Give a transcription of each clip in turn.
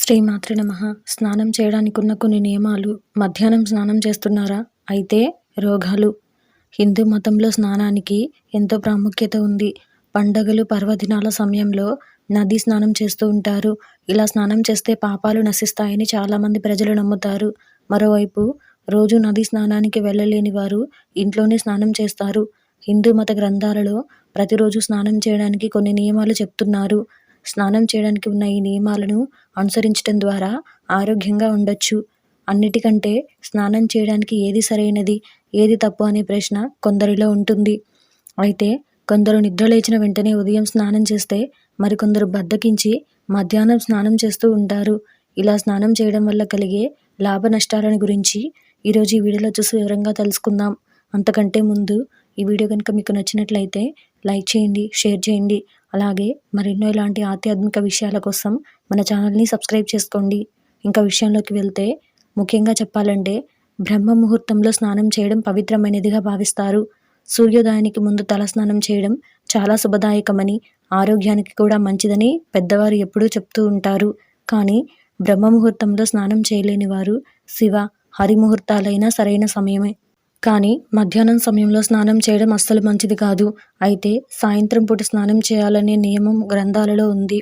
శ్రీమాతృ నమః. స్నానం చేయడానికి ఉన్న కొన్ని నియమాలు. మధ్యాహ్నం స్నానం చేస్తున్నారా? అయితే రోగాలు. హిందూ మతంలో స్నానానికి ఎంతో ప్రాముఖ్యత ఉంది. పండగలు పర్వదినాల సమయంలో నది స్నానం చేస్తూ ఉంటారు. ఇలా స్నానం చేస్తే పాపాలు నశిస్తాయని చాలామంది ప్రజలు నమ్ముతారు. మరోవైపు రోజు నది స్నానానికి వెళ్ళలేని వారు ఇంట్లోనే స్నానం చేస్తారు. హిందూ మత గ్రంథాలలో ప్రతిరోజు స్నానం చేయడానికి కొన్ని నియమాలు చెప్తున్నారు. స్నానం చేయడానికి ఉన్న ఈ నియమాలను అనుసరించడం ద్వారా ఆరోగ్యంగా ఉండొచ్చు. అన్నిటికంటే స్నానం చేయడానికి ఏది సరైనది ఏది తప్పు అనే ప్రశ్న కొందరిలో ఉంటుంది. అయితే కొందరు నిద్ర లేచిన వెంటనే ఉదయం స్నానం చేస్తే మరికొందరు బద్దకించి మధ్యాహ్నం స్నానం చేస్తూ ఉంటారు. ఇలా స్నానం చేయడం వల్ల కలిగే లాభ నష్టాలను గురించి ఈరోజు ఈ వీడియోలో చూసి వివరంగా తెలుసుకుందాం. అంతకంటే ముందు ఈ వీడియో కనుక మీకు నచ్చినట్లయితే లైక్ చేయండి షేర్ చేయండి. అలాగే మరెన్నో ఇలాంటి ఆధ్యాత్మిక విషయాల కోసం మన ఛానల్ని సబ్స్క్రైబ్ చేసుకోండి. ఇంకా విషయంలోకి వెళ్తే ముఖ్యంగా చెప్పాలంటే బ్రహ్మ ముహూర్తంలో స్నానం చేయడం పవిత్రమైనదిగా భావిస్తారు. సూర్యోదయానికి ముందు తల స్నానం చేయడం చాలా శుభదాయకమని ఆరోగ్యానికి కూడా మంచిదని పెద్దవారు ఎప్పుడూ చెప్తూ ఉంటారు. కానీ బ్రహ్మ ముహూర్తంలో స్నానం చేయలేని వారు శివ హరి ముహూర్తాలైనా సరైన సమయమే. కానీ మధ్యాహ్నం సమయంలో స్నానం చేయడం అస్సలు మంచిది కాదు. అయితే సాయంత్రం పూట స్నానం చేయాలనే నియమం గ్రంథాలలో ఉంది.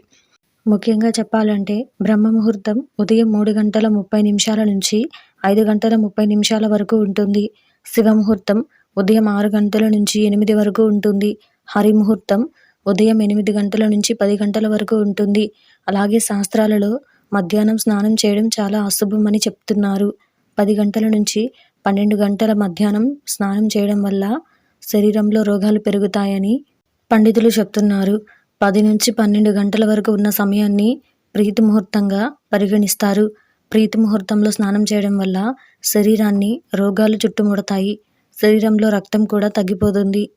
ముఖ్యంగా చెప్పాలంటే బ్రహ్మ ముహూర్తం ఉదయం మూడు గంటల ముప్పై నిమిషాల నుంచి ఐదు గంటల ముప్పై నిమిషాల వరకు ఉంటుంది. శివ ముహూర్తం ఉదయం ఆరు గంటల నుంచి ఎనిమిది వరకు ఉంటుంది. హరి ముహూర్తం ఉదయం ఎనిమిది గంటల నుంచి పది గంటల వరకు ఉంటుంది. అలాగే శాస్త్రాలలో మధ్యాహ్నం స్నానం చేయడం చాలా అశుభం అని చెప్తున్నారు. పది గంటల నుంచి పన్నెండు గంటల మధ్యాహ్నం స్నానం చేయడం వల్ల శరీరంలో రోగాలు పెరుగుతాయని పండితులు చెప్తున్నారు. పది నుంచి పన్నెండు గంటల వరకు ఉన్న సమయాన్ని ప్రీతి ముహూర్తంగా పరిగణిస్తారు. ప్రీతి ముహూర్తంలో స్నానం చేయడం వల్ల శరీరాన్ని రోగాలు చుట్టుముడతాయి. శరీరంలో రక్తం కూడా తగ్గిపోతుంది.